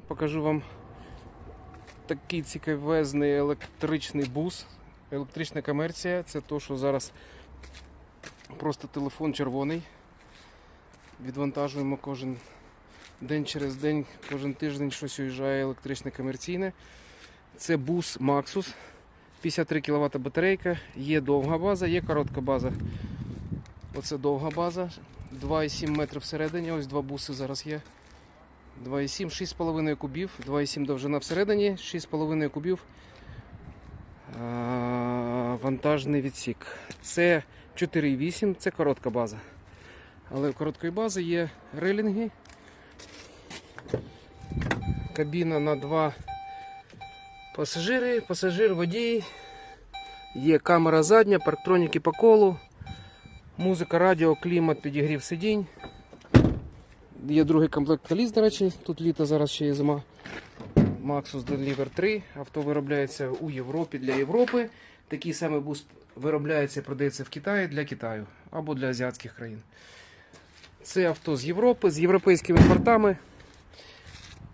Покажу вам такий цікавезний електричний бус. Електрична комерція. Це то, що зараз просто телефон червоний. Відвантажуємо кожен день через день, кожен тиждень щось уїжджає електричне комерційне. Це бус Maxus. 53 кВт батарейка, є довга база, є коротка база. Оце довга база. 2,7 метри всередині. Ось два буси зараз є. 2,7, 6,5 кубів, 2,7 довжина всередині, 6,5 кубів. Вантажний відсік. Це 4,8, це коротка база. Але у короткої бази є релінги. Кабіна на два пасажири, пасажир, водій. Є камера задня, парктроніки по колу, музика, радіо, клімат, підігрів сидінь. Є другий комплект коліс, до речі, тут літо зараз ще є зима. Maxus Deliver 3. Авто виробляється у Європі для Європи. Такий самий бус виробляється і продається в Китаї для Китаю або для азіатських країн. Це авто з Європи, з європейськими портами.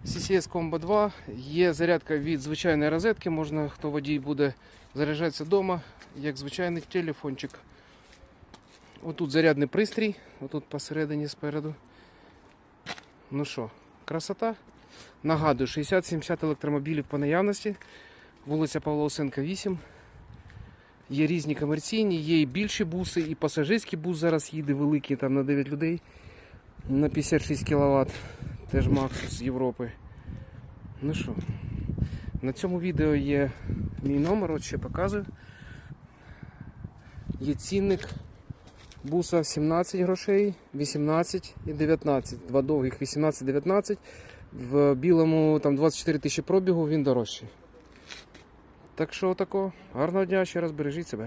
CCS Combo 2. Є зарядка від звичайної розетки. Можна, хто водій буде заряджатися вдома, як звичайний телефончик. Отут зарядний пристрій, отут посередині спереду. Ну що, красота. Нагадую, 60-70 електромобілів по наявності. Вулиця Павла Осенка, 8. Є різні комерційні, є і більші буси, і пасажирський бус зараз їде великий, там на 9 людей на 56 кВт. Теж Максус з Європи. Ну що, на цьому відео є мій номер, от ще показую. Є цінник буса 17 грошей, 18 і 19. Два довгих 18-19. В білому там 24 тисячі пробігу він дорожчий. Так що отако. Гарного дня, ще раз бережіть себе.